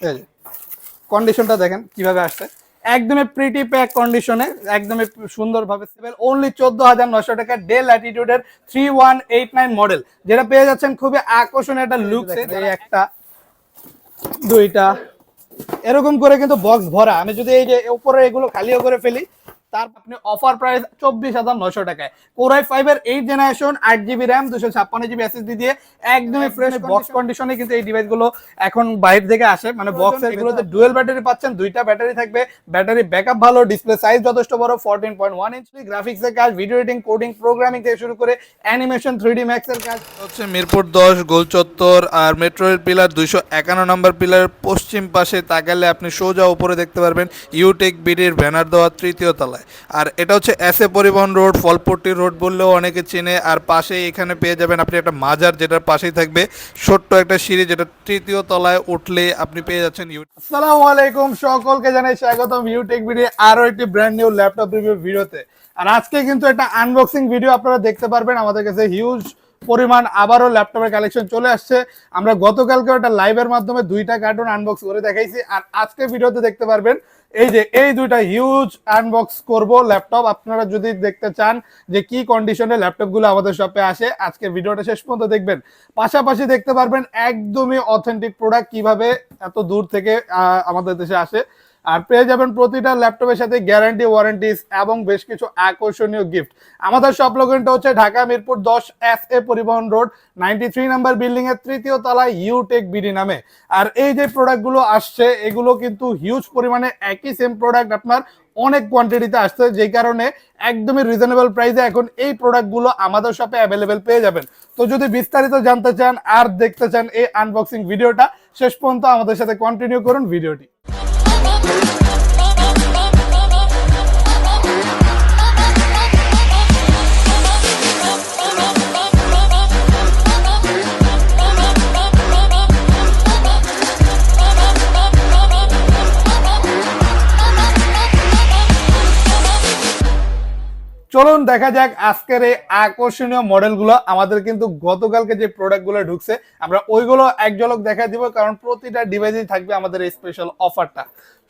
এই যে কন্ডিশনটা দেখেন কীভাবে আসছে। একদমই প্রিটি প্যাক কন্ডিশনে একদমই সুন্দরভাবে সিভেল অনলি চোদ্দ হাজার নশো টাকা Dell অ্যাটিটিউডের three one eight nine model যেটা পেয়ে যাচ্ছেন খুবই আকর্ষণীয় একটা লুক একটা দুইটা এরকম করে কিন্তু বক্স ভরা। আমি যদি এই যে উপরে এগুলো খালিও করে ফেলি তার আপনি অফার প্রাইস চব্বিশ হাজার নশো টাকায়। কোরাই ফাইভের এইট জেনারেশন আট জিবি র্যাম দুশো ছাপ্পান্ন জিবি এসএসডি দিয়ে একদমই ফ্রেশ বক্স কন্ডিশনে কিন্তু এই ডিভাইসগুলো এখন বাইরে থেকে আসে। মানে বক্স এগুলোতে ডুয়েল ব্যাটারি পাচ্ছেন দুইটা ব্যাটারি থাকবে। ব্যাটারি ব্যাকআপ ভালো ডিসপ্লে সাইজ যথেষ্ট বড় fourteen point one inch graphics এর কাজ ভিডিও এডিটিং কোডিং প্রোগ্রামিং থেকে শুরু করে অ্যানিমেশন থ্রি ডি ম্যাক্স এর কাজ। হচ্ছে মিরপুর দশ গোল চত্বর আর মেট্রোর পিলার দুইশো একান্ন নম্বর পিলার পশ্চিম পাশে তাকালে আপনি সোজা উপরে দেখতে পারবেন ইউটেক বিডির ব্যানার দেওয়া তৃতীয় তলায়। আর এটা হচ্ছে S A Paribahan road ফলপট্টি road বললেও অনেকে চেনে। আর পাশে এখানে পেয়ে যাবেন আপনি একটা মাজার যেটার পাশেই থাকবে। ছোট্ট একটা সিঁড়ি যেটা তৃতীয় তলায় উঠলে আপনি পেয়ে যাচ্ছেন ইউ আসসালামু আলাইকুম, সকলকে জানাই স্বাগতম ইউটেক ভিডিও আরও একটি ব্র্যান্ড নিউ ল্যাপটপ রিভিউ ভিডিওতে। আর আজকে কিন্তু একটা আনবক্সিং ভিডিও আপনারা দেখতে পারবেন। আমাদের কাছে হিউজ পরিমাণ আবারও ল্যাপটপের কালেকশন চলে আসছে। আমরা গতকালকে একটা লাইভের মাধ্যমে দুইটা কার্টুন আনবক্স করে দেখাইছি। আর আজকে ভিডিওতে দেখতে পারবেন এই যে, এই দুইটা হিউজ আনবক্স করব ল্যাপটপ আপনারা যদি দেখতে চান যে কি কন্ডিশনে ল্যাপটপগুলো আমাদের শপে আসে, আজকে ভিডিওটা শেষ পর্যন্ত দেখবেন। পাশাপাশি দেখতে পারবেন একদমই অথেন্টিক প্রোডাক্ট কীভাবে এত দূর থেকে আমাদের দেশে আসে। আর পেয়ে যাবেন প্রতিটা ল্যাপটপের সাথে গ্যারান্টি ওয়ারেন্টিস এবং বেশ কিছু আকর্ষণীয় গিফট আমাদের সব লোকেনটা হচ্ছে ঢাকা মিরপুর দশ S A Paribahan road ninety three number building এর তৃতীয় তলায় ইউটেক বিডি নামে। আর এই যে প্রোডাক্টগুলো আসছে, এগুলো কিন্তু হিউজ পরিমাণে একই সেম প্রোডাক্ট আপনার অনেক কোয়ান্টিটিতে আসছে যেই কারণে একদমই রিজনেবল প্রাইসে এখন এই প্রোডাক্টগুলো আমাদের শপে অ্যাভেলেবেল পেয়ে যাবেন। তো যদি বিস্তারিত জানতে চান আর দেখতে চান এই আনবক্সিং ভিডিওটা শেষ পর্যন্ত আমাদের সাথে কন্টিনিউ করুন ভিডিওটি চলুন দেখা যাক আজকের এই আকর্ষণীয় মডেলগুলো। আমাদের কিন্তু গতকালকে যে প্রোডাক্টগুলো ঢুকছে, আমরা ওইগুলো এক ঝলক দেখা দিব, কারণ প্রতিটা ডিভাইসেই থাকবে আমাদের এই স্পেশাল অফারটা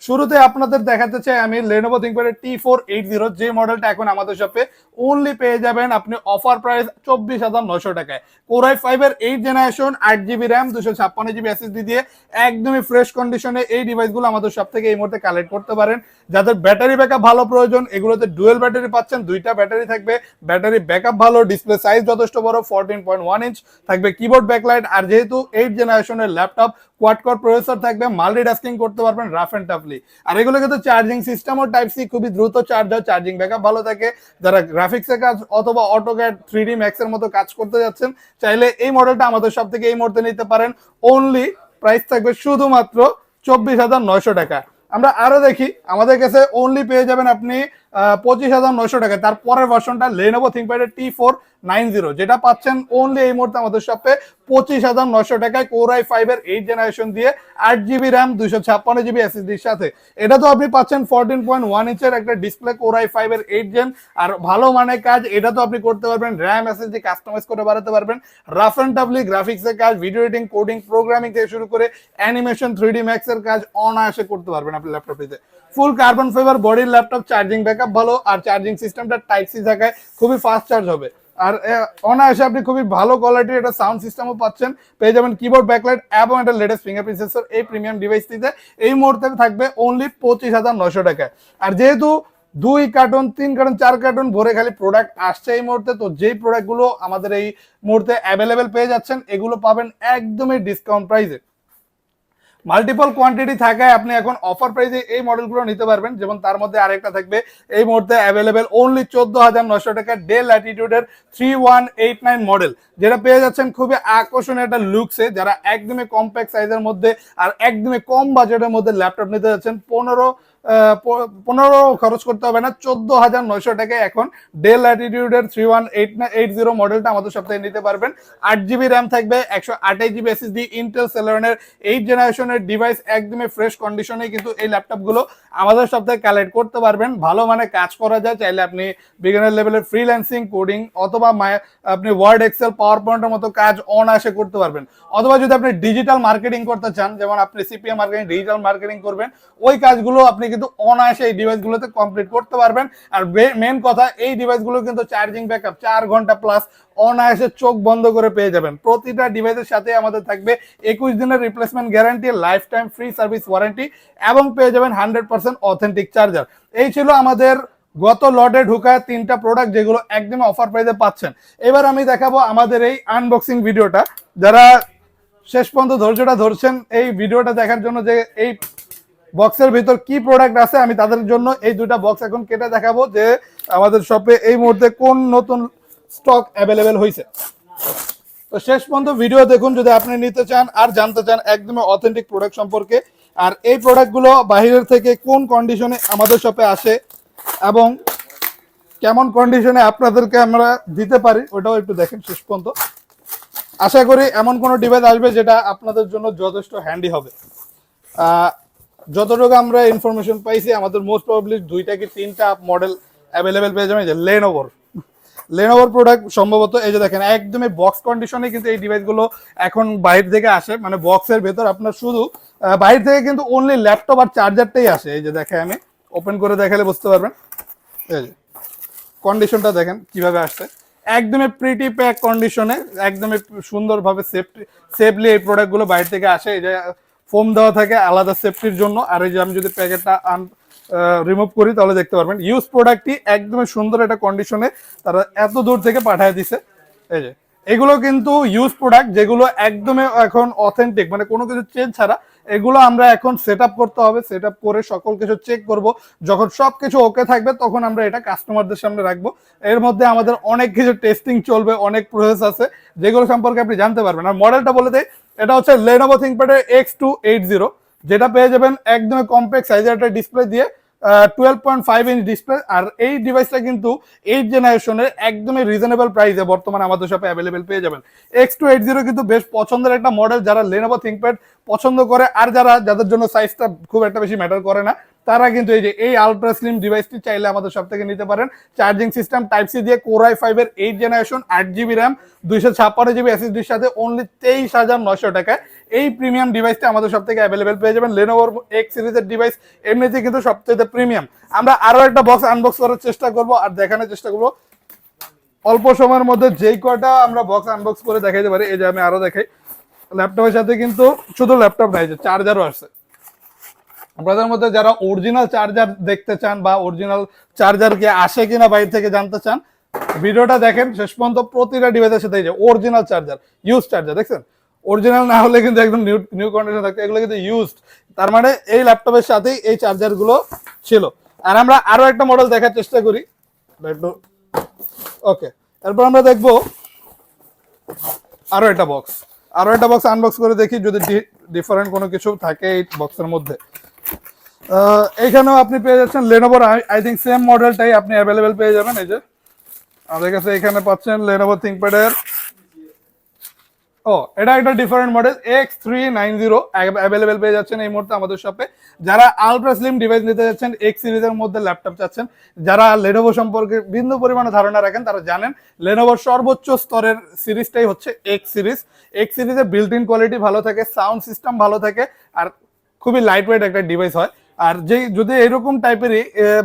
শুরুতে আপনাদের দেখাতে চাই আমি Lenovo ThinkPad T four eight zero যে মডেলটা এখন আমাদের শপে অনলি পেয়ে যাবেন আপনি অফার প্রাইস চব্বিশ হাজার নশো টাকায়। কোরাই ফাইভের এইট জেনারেশন আট জিবি র্যাম দুশো ছাপ্পান্ন জিবি এসএসডি দিয়ে একদমই ফ্রেশ কন্ডিশনে এই ডিভাইসগুলো আমাদের সব থেকে এই মুহূর্তে কালেক্ট করতে পারেন। যাদের ব্যাটারি ব্যাকআপ ভালো প্রয়োজন, এগুলোতে ডুয়েল ব্যাটারি পাচ্ছেন, দুইটা ব্যাটারি থাকবে। ব্যাটারি ব্যাকআপ ভালো ডিসপ্লে সাইজ যথেষ্ট বড় ফোরটিন পয়েন্ট ওয়ান ইঞ্চ থাকবে কিবোর্ড ব্যাকলাইট আর যেহেতু এইট জেনারেশনের ল্যাপটপ কোয়াড কোর প্রসেসর থাকবে মাল্টিটাস্কিং করতে পারবেন রাফ অ্যান্ড টাফলি আর এগুলো কিন্তু চার্জিং সিস্টেম ও টাইপ সি খুবই দ্রুত চার্জ হয় চার্জিং ব্যাকআপ ভালো থাকে। যারা গ্রাফিক্সের কাজ অথবা অটোক্যাড থ্রি ডি ম্যাক্সের মতো কাজ করতে যাচ্ছেন, চাইলে এই মডেলটা আমাদের সব থেকে এই মুহূর্তে নিতে পারেন। অনলি প্রাইস থাকবে শুধুমাত্র চব্বিশ হাজার নয়শো টাকা। আমরা আরও দেখি, আমাদের কাছে অনলি পেয়ে যাবেন আপনি পঁচিশ হাজার নয়শো টাকা। তার পরের ভার্সনটা লেনোভো থিঙ্কপ্যাডের টি ফোর নাইন জিরো, যেটা পাচ্ছেন অনলি এই মুহূর্তে আমাদের শপে পঁচিশ হাজার নয়শো টাকায় কোরাই ফাইভের এইট জেনারেশন দিয়ে আট জিবি র্যাম দুইশো ছাপ্পান্ন জিবি এসএসডির সাথে। এটা তো আপনি পাচ্ছেন ফোরটিন পয়েন্ট ওয়ান ইঞ্চের একটা ডিসপ্লে কোর কোরাই ফাইভের এইট জেন আর ভালো মানের কাজ, এটা তো আপনি করতে পারবেন র্যাম এসএসডি কাস্টমাইজ করে বাড়াতে পারবেন। রাফ অ্যান্ড টাফলি গ্রাফিক্সের কাজ ভিডিও এডিটিং কোডিং প্রোগ্রামিং থেকে শুরু করে অ্যানিমেশন থ্রি ডি ম্যাক্সের কাজ অনায়াসে করতে পারবেন আপনি ল্যাপটপটিতে ফুল কার্বন ফাইবার বডির ল্যাপটপ চার্জিং ব্যাকআপ ভালো। আর চার্জিং সিস্টেমটা টাইপ সি থাকায় খুবই ফাস্ট চার্জ হবে। আর অনায়াসে আপনি খুবই ভালো কোয়ালিটির একটা সাউন্ড সিস্টেমও পাচ্ছেন। পেয়ে যাবেন কিবোর্ড ব্যাকলাইট এবং একটা লেটেস্ট ফিঙ্গারপ্রিন্ট সেন্সর এই প্রিমিয়াম ডিভাইসটিতে এই মুহূর্তে থাকবে অনলি পঁচিশ হাজার নশো টাকায়। আর যেহেতু দুই কার্টন তিন কার্টন চার কার্টন ভরে খালি প্রোডাক্ট আসছে এই মুহূর্তে, তো যেই প্রোডাক্টগুলো আমাদের এই মুহূর্তে অ্যাভেলেবেল পেয়ে যাচ্ছেন, এগুলো পাবেন একদমই ডিসকাউন্ট প্রাইসে মাল্টিপল কোয়ান্টিটি থাকায় আপনি এখন অফার প্রাইসে এই মডেলগুলো নিতে পারবেন, যেমন তার মধ্যে আরেকটা থাকবে। এই মুহূর্তে অ্যাভেলেবেল অনলি চোদ্দ হাজার নশো টাকা Dell অ্যাটিটিউডের three one eight nine model যেটা পেয়ে যাচ্ছেন খুবই আকর্ষণীয় একটা লুকসে যারা একদমই কম্প্যাক্ট সাইজের মধ্যে আর একদমই কম বাজেটের মধ্যে ল্যাপটপ নিতে যাচ্ছেন, পনেরো পনেরো খরচ করতে হবে না, চোদ্দ হাজার নয়শো টাকায় এখন Dell অ্যাটিটিউডের three one eight eight zero মডেলটা আমাদের সপ্তাহে নিতে পারবেন। আট জিবি র্যাম থাকবে, একশো আঠাশ জিবি এসএসডি ইন্টেল সেলেরনের এইট জেনারেশনের ডিভাইস একদমই ফ্রেশ কন্ডিশনে কিন্তু এই ল্যাপটপগুলো আমাদের সপ্তাহে কালেক্ট করতে পারবেন। ভালো মানে কাজ করা যায়, চাইলে আপনি বিগিনার লেভেলের ফ্রিল্যান্সিং কোডিং অথবা আপনি ওয়ার্ড এক্সেল পাওয়ার পয়েন্টের মতো কাজ অনায়াসে করতে পারবেন। অথবা যদি আপনি ডিজিটাল মার্কেটিং করতে চান, যেমন আপনি সিপিএম মার্কেটিং ডিজিটাল মার্কেটিং করবেন, ওই কাজগুলো আপনি কিন্তু অনায়াসে এই ডিভাইসগুলোতে কমপ্লিট করতে পারবেন। আর মেন কথা, এই ডিভাইসগুলো কিন্তু চার্জিং ব্যাকআপ চার ঘণ্টা প্লাস অনায়াসে চোখ বন্ধ করে পেয়ে যাবেন। প্রতিটা ডিভাইসের সাথে আমাদের থাকবে একুশ দিনের replacement guarantee lifetime free service warranty এবং পেয়ে যাবেন হান্ড্রেড পার্সেন্ট অথেন্টিক চার্জার এই ছিল আমাদের গত লটে ঢুকায় তিনটা প্রোডাক্ট যেগুলো একদম অফার প্রাইসে পাচ্ছেন। এবার আমি দেখাবো আমাদের এই আনবক্সিং ভিডিওটা যারা শেষ পর্যন্ত ধৈর্যটা ধরছেন, এই ভিডিওটা দেখার জন্য যে এই বক্সের ভিতর কি প্রোডাক্ট আছে আমি তাদের জন্য এই দুটা বক্স এখন কেটে দেখাবো যে আমাদের শপে এই মুহূর্তে কোন নতুন স্টক অ্যাভেলেবেল হয়েছে তো শেষ পর্যন্ত ভিডিও দেখুন, যদি আপনি নিতে চান আর জানতে চান একদমই অথেন্টিক প্রোডাক্ট সম্পর্কে, আর এই প্রোডাক্টগুলো বাহিরের থেকে কোন কন্ডিশনে আমাদের শপে আসে এবং কেমন কন্ডিশনে আপনাদেরকে আমরা দিতে পারি, ওটাও একটু দেখেন শেষ পর্যন্ত। আশা করি এমন কোনো ডিভাইস আসবে যেটা আপনাদের জন্য যথেষ্ট হ্যান্ডি হবে। যতটুকু আমরা ইনফরমেশন পাইছি, আমাদের মোস্ট প্রবাবলি দুইটা কি তিনটা মডেল অ্যাভেলেবেল পেয়ে যাবেন লেনোভোর লেনোভোর প্রোডাক্ট সম্ভবত এই যে দেখেন, একদমই বক্স কন্ডিশনে কিন্তু এই ডিভাইসগুলো এখন বাইরে থেকে আসে। মানে বক্সের ভেতর আপনার শুধু বাইরে থেকে কিন্তু অনলি ল্যাপটপ আর চার্জারটাই আসে। এই যে দেখে আমি ওপেন করে দেখালে বুঝতে পারবেন। এই যে কন্ডিশনটা দেখেন কীভাবে আসছে। একদমই প্রিটি প্যাক কন্ডিশনে একদমই সুন্দরভাবে সেফটি সেফলি এই প্রোডাক্টগুলো বাইরে থেকে আসে। এই যে ফোম দেওয়া থাকে আলাদা সেফটির জন্য। আর এই যে আমি যদি প্যাকেটটা আন রিমুভ করি, তাহলে দেখতে পারবেন ইউজ প্রোডাক্টটি একদমই সুন্দর একটা কন্ডিশনে তারা এত দূর থেকে পাঠিয়ে দিছে। এই যে, এগুলো কিন্তু ইউজ প্রোডাক্ট যেগুলো একদমই এখন অথেন্টিক মানে কোনো কিছু চেঞ্জ ছাড়া, এগুলো আমরা এখন সেট করতে হবে সেট করে সকল কিছু চেক করব। যখন সব কিছু ওকে থাকবে, তখন আমরা এটা কাস্টমারদের সামনে রাখব। এর মধ্যে আমাদের অনেক কিছু টেস্টিং চলবে, অনেক প্রসেস আছে, যেগুলো সম্পর্কে আপনি জানতে পারবেন। আর মডেলটা বলে দেয় এটা হচ্ছে লেনোভো থিঙ্কপ্যাডের এক্স টু এইট জিরো যেটা পেয়ে যাবেন একদমই কম্প্যাক্ট সাইজের একটা ডিসপ্লে দিয়ে twelve point five inch display আর এই ডিভাইসটা কিন্তু এইট জেনারেশনের একদমই রিজনেবল প্রাইসে বর্তমানে আমাদের শপে অ্যাভেলেবেল পেয়ে যাবেন। এক্স টু এইট জিরো কিন্তু বেশ পছন্দের একটা মডেল যারা লেনোভো থিংপ্যাড পছন্দ করে, আর যারা, যাদের জন্য সাইজটা খুব একটা বেশি ম্যাটার করে না তারা কিন্তু এই যে এই আলট্রা স্লিম ডিভাইসটি চাইলে আমাদের সব থেকে নিতে পারেন। চার্জিং সিস্টেম টাইপ সি দিয়ে কোরাই ফাইভের এইট জেনারেশন আট জিবি র্যাম দুইশো ছাপ্পান্ন জিবি এসএসডির সাথে অনলি তেইশ হাজার নশো টাকায়। এই প্রিমিয়াম ডিভাইসটা আমাদের সব থেকে অ্যাভেলেবেল পেয়ে যাবেন। লেনোভোর এক্স সিরিজের ডিভাইস এমনিতে কিন্তু সবচেয়ে প্রিমিয়াম আমরা আরও একটা বক্স আনবক্স করার চেষ্টা করব আর দেখানোর চেষ্টা করব। অল্প সময়ের মধ্যে যেই কয়টা আমরা বক্স আনবক্স করে দেখাইতে পারি, এই যে আমি আরও দেখাই। ল্যাপটপের সাথে কিন্তু শুধু ল্যাপটপ নাই যে চার্জারও আসছে আপনাদের মধ্যে যারা অরিজিনাল চার্জার দেখতে চান বা অরিজিনাল চার্জার কি আসে কিনা বাইরে থেকে জানতে চান ভিডিওটা দেখেন শেষ পর্যন্ত প্রতিটা ডিভাইসের সাথে যে অরিজিনাল চার্জার ইউজ চার্জার দেখছেন? অরিজিনাল না হলে কিন্তু একদম নিউ নিউ কন্ডিশন থাকতো এগুলো কিন্তু ইউজড তার মানে এই ল্যাপটপের সাথেই এই চার্জারগুলো ছিল। আর আমরা আরও একটা মডেল দেখার চেষ্টা করি। ওকে তারপর আমরা দেখব আরও একটা বক্স আরও একটা বক্স আনবক্স করে দেখি যদি ডিফারেন্ট কোনো কিছু থাকে এই বক্সের মধ্যে। আহ, এইখানেও আপনি পেয়ে যাচ্ছেন লেনোভোর আই থিঙ্ক সেম মডেলটাই আপনি অ্যাভেলেবেল পেয়ে যাবেন এই যে। আমাদের কাছে এখানে পাচ্ছেন লেনোভো থিঙ্কপ্যাডের ও এটা একটা different model X three nine zero available পেয়ে যাচ্ছেন এই মুহূর্তে আমাদের শপে যারা আলট্রা স্লিম ডিভাইস নিতে যাচ্ছেন এক্স সিরিজের মধ্যে ল্যাপটপ চাচ্ছেন যারা লেনোভো সম্পর্কে বিন্দু পরিমাণে ধারণা রাখেন তারা জানেন লেনোভোর সর্বোচ্চ স্তরের সিরিজটাই হচ্ছে এক্স সিরিজ এক্স সিরিজে বিল্ট ইন কোয়ালিটি ভালো থাকে সাউন্ড সিস্টেম ভালো থাকে আর খুবই লাইট ওয়েট একটা ডিভাইস হয়। আর যে, যদি এরকম টাইপেরই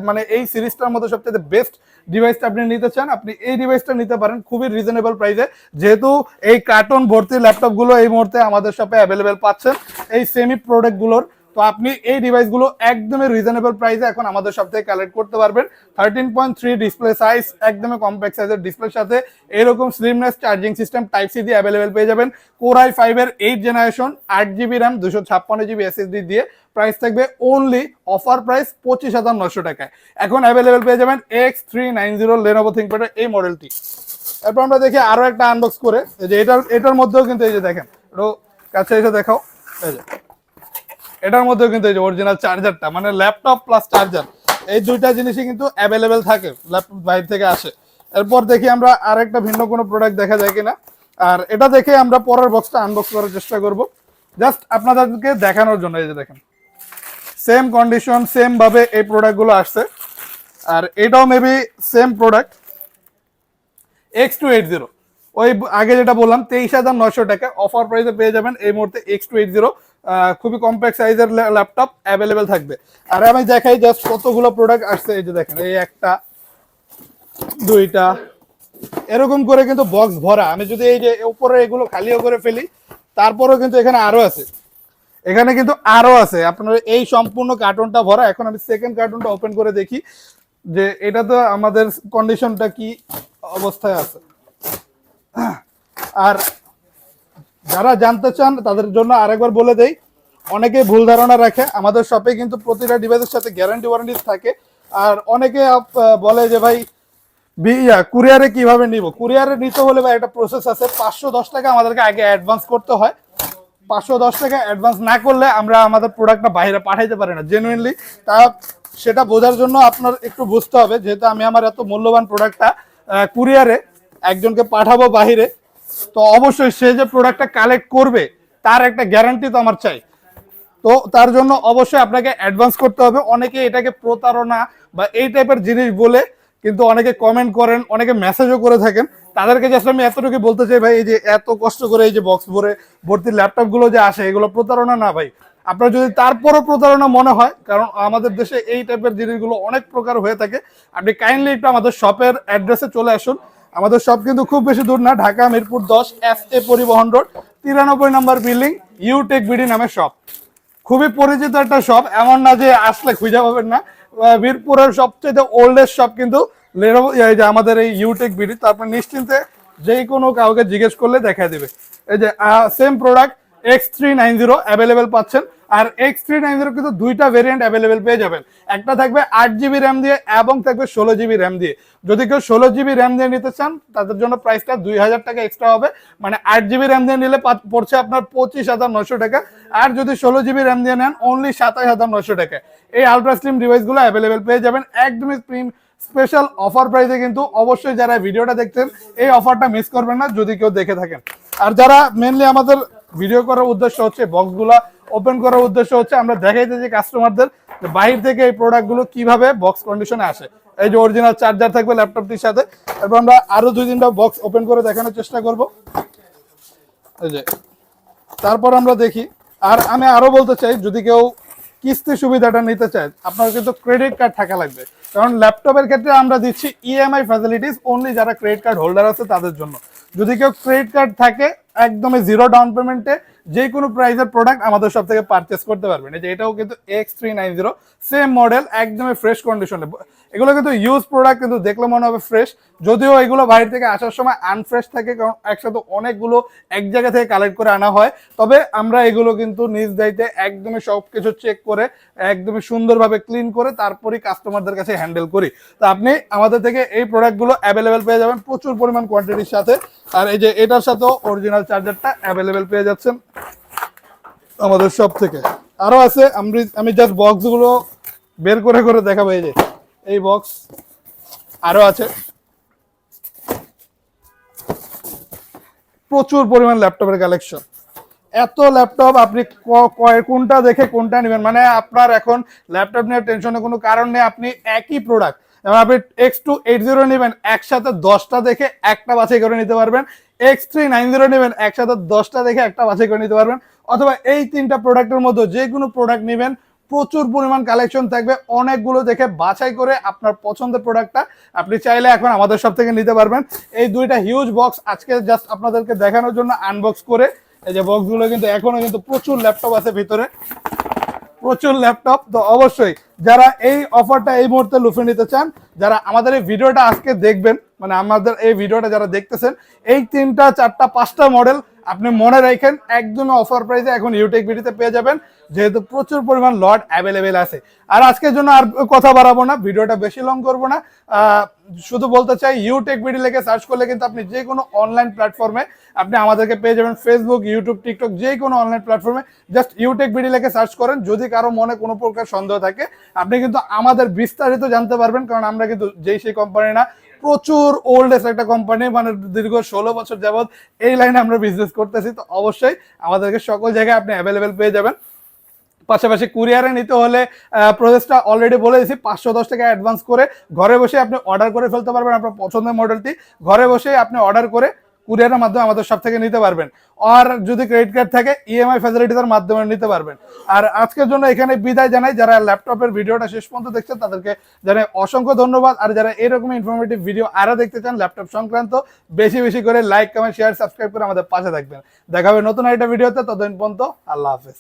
মানে এই সিরিজটার মধ্যে সবচেয়ে বেস্ট ডিভাইসটা আপনি নিতে চান, আপনি এই ডিভাইসটা নিতে পারেন খুবই রিজনেবল প্রাইসে যেহেতু এই কার্টন ভর্তি ল্যাপটপগুলো এই মুহূর্তে আমাদের শপে অ্যাভেলেবেল পাচ্ছেন, এই সেমি প্রোডাক্টগুলোর তো আপনি এই ডিভাইসগুলো একদমই রিজনেবল প্রাইসে এখন আমাদের সব থেকে কালেক্ট করতে পারবেন। Thirteen point three display size একদমই কম্প্যাক্ট সাইজের ডিসপ্লের সাথে এরকম slimness charging system type C দিয়ে অ্যাভেলেবেল পেয়ে যাবেন। কোরাই ফাইভের এইট জেনারেশন আট জিবি র্যাম দুশো ছাপ্পান্ন জিবি এসএসডি দিয়ে প্রাইস থাকবে অনলি অফার প্রাইস পঁচিশ হাজার নশো টাকায়। এখন অ্যাভেলেবেল পেয়ে যাবেন X three nine zero Lenovo থিঙ্কপ্যাডের এই মডেলটি এরপর আমরা দেখি আরও একটা আনবক্স করে। যে এটার এটার মধ্যেও কিন্তু এই যে দেখেন কাছে এসে দেখাও। এই যে। এটার মধ্যেও কিন্তু এই যে অরিজিনাল চার্জারটা মানে ল্যাপটপ প্লাস চার্জার এই দুইটা জিনিসই কিন্তু অ্যাভেলেবেল থাকে ল্যাপটপ বাইরে থেকে আসে। এরপর দেখি আমরা আরেকটা ভিন্ন কোনো প্রোডাক্ট দেখা যায় কিনা। আর এটা দেখে আমরা পরের বক্সটা আনবক্স করার চেষ্টা করব। জাস্ট আপনাদেরকে দেখানোর জন্য, এই যে দেখেন। সেম কন্ডিশন সেম ভাবে এই প্রোডাক্টগুলো আসছে। আর এটাও maybe same product X two eight zero ওই আগে যেটা বললাম, তেইশ হাজার নয়শো টাকা অফার প্রাইসে পেয়ে যাবেন এই মুহূর্তে এক্স টু এইট জিরো খুবই কম্প্যাক্ট সাইজের ল্যাপটপ অ্যাভেলেবেল থাকবে। আর আমি দেখাই জাস্ট কতগুলো প্রোডাক্ট আসছে, এই যে দেখেন, এই একটা, দুইটা। এরকম করে কিন্তু বক্স ভরা। আমি যদি এই যে উপরে এগুলো খালিও করে ফেলি, তারপরেও কিন্তু এখানে আরও আছে। এখানে কিন্তু আরও আছে। আপনার এই সম্পূর্ণ কার্টুনটা ভরা। এখন আমি সেকেন্ড কার্টুনটা ওপেন করে দেখি যে এটা তো আমাদের কন্ডিশনটা কি অবস্থায় আছে। আর যারা জানতে চান, তাদের জন্য আরেকবার বলে দেই, অনেকে ভুল ধারণা রাখে, আমাদের শপে কিন্তু প্রতিটা ডিভাইসের সাথে গ্যারান্টি ওয়ারেন্টি থাকে। আর অনেকে বলে যে ভাই কুরিয়ারে কীভাবে নিব? কুরিয়ারে নিতে হলে ভাই একটা প্রসেস আছে, পাঁচশো দশ টাকা আমাদেরকে আগে অ্যাডভান্স করতে হয়। পাঁচশো দশ টাকা অ্যাডভান্স না করলে আমরা আমাদের প্রোডাক্টটা বাইরে পাঠাইতে পারি না জেনুইনলি তা সেটা বোঝার জন্য আপনার একটু বুঝতে হবে, যেহেতু আমি আমার এত মূল্যবান প্রোডাক্টটা কুরিয়ারে একজনকে পাঠাবো বাইরে তো অবশ্যই সে যে প্রোডাক্টটা কালেক্ট করবে, তার একটা গ্যারান্টি তো আমার চাই। তো তার জন্য অবশ্যই আপনাকে অ্যাডভান্স করতে হবে। অনেকে এটাকে প্রতারণা বা এই টাইপের জিনিস বলে, কিন্তু অনেকে কমেন্ট করেন, অনেকে মেসেজও করে থাকেন। তাদেরকে জাস্ট আমি এতটুকু বলতে চাই ভাই, এই যে এত কষ্ট করে এই যে বক্স ভরে ভর্তি ল্যাপটপগুলো যে আসে, এগুলো প্রতারণা না ভাই। আপনার যদি তারপরও প্রতারণা মনে হয়, কারণ আমাদের দেশে এই টাইপের জিনিসগুলো অনেক প্রকার হয়ে থাকে, আপনি কাইন্ডলি একটু আমাদের শপের অ্যাড্রেসে চলে আসুন। আমাদের শপ কিন্তু খুব বেশি দূর না ঢাকা মিরপুর দশ এস এ পরিবহন রোড তিরানব্বই নম্বর বিল্ডিং ইউটেক বিডি নামে শপ খুবই পরিচিত একটা শপ এমন না যে আসলে খুঁজে পাবেন না। আহ, বীরপুরের সবচেয়ে ওল্ডেস্ট শপ কিন্তু আমাদের এই ইউটেক বিডি তো আপনি নিশ্চিন্তে যে কোনো কাউকে জিজ্ঞেস করলে দেখা দিবে। এই যে same product X three nine zero available পাচ্ছেন। আর এক্স থ্রি নাইন জিরো কিন্তু দুইটা ভেরিয়েন্ট অ্যাভেলেবেল পেয়ে যাবেন। একটা থাকবে আট জিবি র্যাম দিয়ে এবং থাকবে ষোলো জিবি র্যাম দিয়ে। যদি কেউ ষোলো জিবি র্যাম দিয়ে নিতে চান, তাদের জন্য প্রাইসটা দুই হাজার টাকা এক্সট্রা হবে। মানে আট জিবি র্যাম দিয়ে নিলে পড়ছে আপনার পঁচিশ হাজার নশো টাকা। আর যদি ষোলো জিবি র্যাম দিয়ে নেন অনলি সাতাশ হাজার নশো টাকা। এই আলট্রা স্লিম ডিভাইসগুলো অ্যাভেলেবেল পেয়ে যাবেন। একদমই প্রিম স্পেশাল অফার প্রাইসে কিন্তু অবশ্যই যারা ভিডিওটা দেখছেন, এই অফারটা মিস করবেন না, যদি কেউ দেখে থাকেন। আর যারা মেনলি আমাদের ভিডিও করার উদ্দেশ্য হচ্ছে বক্সগুলা ওপেন করার উদ্দেশ্য হচ্ছে আমরা দেখাইতে যে কাস্টমারদের যে বাইরে থেকে এই প্রোডাক্টগুলো কীভাবে বক্স কন্ডিশনে আসে। এই যে অরিজিনাল চার্জার থাকবে ল্যাপটপটির সাথে। এরপর আমরা আরও দুই তিনটা বক্স ওপেন করে দেখানোর চেষ্টা করব। এই যে, তারপর আমরা দেখি। আর আমি আরও বলতে চাই, যদি কেউ কিস্তি সুবিধাটা নিতে চায়, আপনার কিন্তু ক্রেডিট কার্ড থাকা লাগবে। কারণ ল্যাপটপের ক্ষেত্রে আমরা দিচ্ছি ইএমআই ফ্যাসিলিটিস অনলি যারা ক্রেডিট কার্ড হোল্ডার আছে তাদের জন্য। যদি কেউ ক্রেডিট কার্ড থাকে, একদমই জিরো ডাউন পেমেন্টে যে কোনো প্রাইসের প্রোডাক্ট আমাদের সব থেকে পারচেস করতে পারবেন। এই যে এটাও কিন্তু X three nine zero same model একদমই ফ্রেশ কন্ডিশনে এগুলো কিন্তু ইউজ প্রোডাক্ট কিন্তু দেখলে মনে হবে ফ্রেশ যদিও এগুলো বাইরে থেকে আসার সময় আনফ্রেশ থাকে, কারণ একসাথে অনেকগুলো এক জায়গা থেকে কালেক্ট করে আনা হয়। তবে আমরা এগুলো কিন্তু নিজ দায়িত্বে একদমই সব কিছু চেক করে, একদমই সুন্দরভাবে ক্লিন করে, তারপরেই কাস্টমারদের কাছে হ্যান্ডেল করি। তো আপনি আমাদের থেকে এই প্রোডাক্টগুলো অ্যাভেলেবেল পেয়ে যাবেন প্রচুর পরিমাণ কোয়ান্টিটির সাথে। আর এই যে এটার সাথেও অরিজিনাল চার্জারটা অ্যাভেলেবেল পেয়ে যাচ্ছেন। আমাদের সব থেকে আরও আছে, আমি আমি জাস্ট বক্সগুলো বের করে করে দেখাবো, এই যে, এই বক্স আরও আছে। প্রচুর পরিমাণ ল্যাপটপের কালেকশন এত ল্যাপটপ আপনি কোনটা দেখে কোনটা নেবেন? মানে আপনার এখন ল্যাপটপ নিয়ে টেনশনের কোনো কারণ নেই, আপনি একই প্রোডাক্ট আপনি এক্স টু এইট জিরো নেবেন, একসাথে দশটা দেখে একটা বাছাই করে নিতে পারবেন। এক্স থ্রি নাইন জিরো নেবেন একসাথে দশটা দেখে একটা বাছাই করে নিতে পারবেন। অথবা এই তিনটা প্রোডাক্টের মধ্যে যে কোনো প্রোডাক্ট নেবেন, প্রচুর পরিমাণ কালেকশন থাকবে, অনেকগুলো দেখে বাছাই করে আপনার পছন্দের প্রোডাক্টটা আপনি চাইলে এখন আমাদের সব থেকে নিতে পারবেন। এই দুইটা হিউজ বক্স আজকে জাস্ট আপনাদেরকে দেখানোর জন্য আনবক্স করে, এই যে বক্সগুলো কিন্তু এখনও কিন্তু প্রচুর ল্যাপটপ আছে ভিতরে। প্রচুর ল্যাপটপ তো অবশ্যই যারা এই অফারটা এই মুহূর্তে লুফে নিতে চান, যারা আমাদের এই ভিডিওটা আজকে দেখবেন মানে আমাদের এই ভিডিওটা যারা দেখতেছেন, এই তিনটা, চারটা, পাঁচটা মডেল আপনি মনে রাখেন একদমই অফার প্রাইসে এখন ইউটেক বিডিতে পেয়ে যাবেন, যেহেতু প্রচুর পরিমাণ লট অ্যাভেলেবেল আছে। আর আজকের জন্য আর কথা বাড়াবো না, ভিডিওটা বেশি লং করব না। শুধু বলতে চাই ইউটেক বিডি লেগে সার্চ করলে কিন্তু আপনি যে কোনো অনলাইন প্ল্যাটফর্মে আপনি আমাদেরকে পেয়ে যাবেন ফেসবুক ইউটিউব টিকটক যে কোনো অনলাইন প্ল্যাটফর্মে জাস্ট ইউটেক বিডি লেগে সার্চ করেন, যদি কারও মনে কোনো প্রকার সন্দেহ থাকে, আপনি কিন্তু আমাদের বিস্তারিত জানতে পারবেন, কারণ আমরা কিন্তু যেই সেই কোম্পানি না প্রচুর ওল্ডেস্ট একটা কোম্পানি মানে দীর্ঘ ষোলো বছর যাবৎ এই লাইনে আমরা বিজনেস করতেছি। তো অবশ্যই আমাদেরকে সকল জায়গায় আপনি অ্যাভেলেবেল পেয়ে যাবেন। পাশাপাশি কুরিয়ারে নিতে হলে প্রসেসটা অলরেডি বলে দিয়েছি, পাঁচশো দশ টাকা অ্যাডভান্স করে ঘরে বসে আপনি অর্ডার করে ফেলতে পারবেন আপনার পছন্দের মডেলটি ঘরে বসে আপনি অর্ডার করে কুরিয়ারের মাধ্যমে আমাদের সব থেকে নিতে পারবেন। আর যদি ক্রেডিট কার্ড থাকে E ইএমআই ফ্যাসিলিটিসের মাধ্যমে নিতে পারবেন। আর আজকের জন্য এখানে বিদায় জানাই। যারা ল্যাপটপের ভিডিওটা শেষ পর্যন্ত দেখছেন, তাদেরকে জানাই অসংখ্য ধন্যবাদ। আর যারা এরকম ইনফরমেটিভ ভিডিও আরও দেখতে চান ল্যাপটপ সংক্রান্ত, বেশি বেশি করে লাইক কমেন্ট শেয়ার সাবস্ক্রাইব করে আমাদের পাশে থাকবেন। দেখা হবে নতুন একটা ভিডিওতে ততদিন পর্যন্ত আল্লাহ হাফেজ।